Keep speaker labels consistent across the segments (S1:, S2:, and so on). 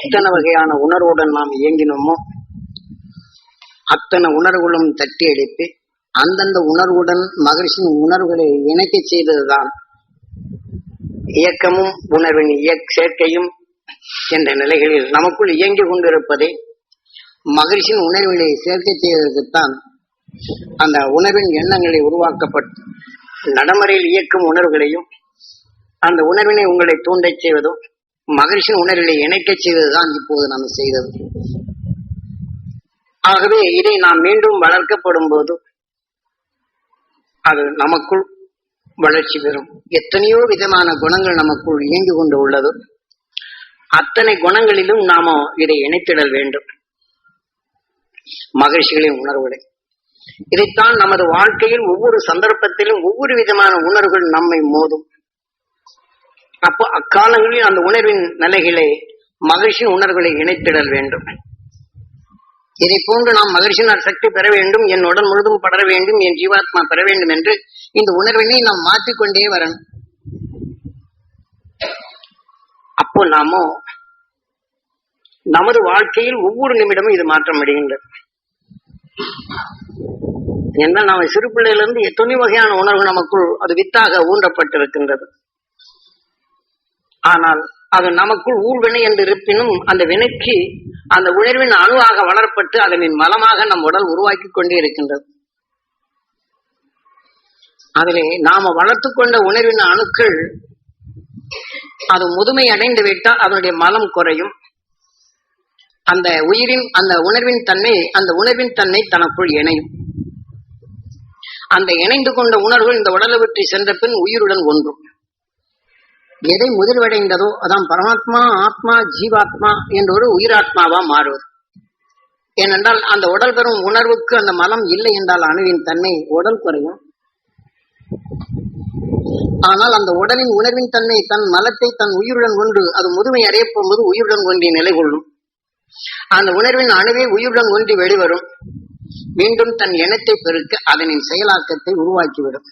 S1: எத்தனை வகையான உணர்வுடன் நாம் இயங்கினோமோ அத்தனை உணர்வுகளும் தட்டி அடித்து அந்தந்த உணர்வுடன் மகிழ்ச்சியின் உணர்வுகளை இணைக்க செய்ததுதான் இயக்கமும் உணர்வின் இயக் சேர்க்கையும் என்ற நிலைகளில் நமக்குள் இயங்கிக் கொண்டிருப்பதை மகிழ்ச்சியின் உணர்வுகளை சேர்க்கை செய்வதற்குத்தான் அந்த உணர்வின் எண்ணங்களை உருவாக்கப்பட்டு நடைமுறையில் இயக்கும் உணர்வுகளையும் அந்த உணர்வினை உங்களை தூண்டச் செய்வதும் மகிழ்ச்சியின் உணர்வுகளை இணைக்கச் செய்ததுதான் இப்போது நாம் செய்தது. ஆகவே இதை நாம் மீண்டும் வளர்க்கப்படும் போது அது நமக்குள் வளர்ச்சி பெறும். எத்தனையோ விதமான குணங்கள் நமக்குள் இயங்கி கொண்டு உள்ளது. அத்தனை குணங்களிலும் நாம இதை இணைத்திடல் வேண்டும். மகிழ்ச்சிகளின் உணர்வுகளை. இதைத்தான் நமது வாழ்க்கையில் ஒவ்வொரு சந்தர்ப்பத்திலும் ஒவ்வொரு விதமான உணர்வுகள் நம்மை மோதும். அப்போ அக்காலங்களில் அந்த உணர்வின் நிலைகளை மகிழ்ச்சியின் உணர்வுகளை இணைத்திடல் வேண்டும். இதை போன்று நாம் மகிழ்ச்சியின் சக்தி பெற வேண்டும் என் உடல் முழுதும் படர வேண்டும் என் ஜீவாத்மா பெற வேண்டும் என்று இந்த உணர்வினை நாம் மாற்றிக்கொண்டே வரணும். அப்போ நாமோ நமது வாழ்க்கையில் ஒவ்வொரு நிமிடமும் இது மாற்றம் அடைகின்றது. என்ன நாம சிறு பிள்ளையிலிருந்து எத்தனை வகையான உணர்வு நமக்குள் அது வித்தாக ஊன்றப்பட்டிருக்கின்றது. ஆனால் அது நமக்குள் ஊழ்வினை என்று இருப்பினும் அந்த வினைக்கு அந்த உணர்வின் அணுவாக வளரப்பட்டு அதனின் மலமாக நம் உடல் உருவாக்கி கொண்டே இருக்கின்றது. அதிலே நாம வளர்த்து கொண்ட உணர்வின் அணுக்கள் அது முதுமை அடைந்து விட்டால் அதனுடைய மலம் குறையும். அந்த உயிரின் அந்த உணர்வின் தன்மை அந்த உணர்வின் தன்மை தனக்குள் இணையும். அந்த இணைந்து கொண்ட உணர்வு இந்த உடலை பற்றி சென்ற பின் உயிருடன் ஒன்றும். எதை முதிர்வடைந்ததோ அதான் பரமாத்மா ஆத்மா ஜீவாத்மா என்ற ஒரு உயிராத்மாவா மாறுவது. ஏனென்றால் அந்த உடல் பெறும் உணர்வுக்கு அந்த மலம் இல்லை என்றால் அணுவின் தன்மை உடல் குறையும். ஆனால் அந்த உடலின் உணர்வின் தன்மை தன் மலத்தை தன் உயிருடன் ஒன்று அது முதுமை அடையப் போகும்போது உயிருடன் ஒன்றி நிலை கொள்ளும் அந்த உணர்வின் அணுவே உயிருடன் ஒன்றி வெளிவரும். மீண்டும் தன் எண்ணத்தை பெருக்க அதனின் செயலாக்கத்தை உருவாக்கிவிடும்.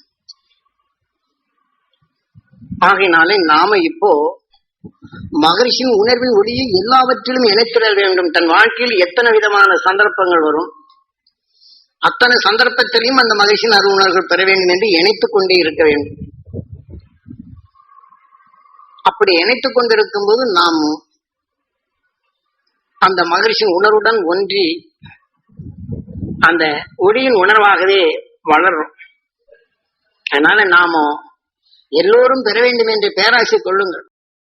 S1: ஆகையினாலே நாம இப்போ மகரிஷின் உணர்வின் ஒளியை எல்லாவற்றிலும் இணைத்திட வேண்டும். தன் வாழ்க்கையில் எத்தனை விதமான சந்தர்ப்பங்கள் வரும்? அத்தனை சந்தர்ப்பத்திலையும் அந்த மகிழ்ச்சியின் அருணர்கள் பெற வேண்டும் என்று இணைத்துக் கொண்டே இருக்க வேண்டும். அப்படி இணைத்துக் கொண்டிருக்கும் போது நாம் அந்த மகிழ்ச்சியின் உணர்வுடன் ஒன்றி அந்த ஒளியின் உணர்வாகவே வளரும் அதனால நாமும் எல்லோரும் பெற வேண்டும் என்று பேராசை கொள்ளுங்கள்.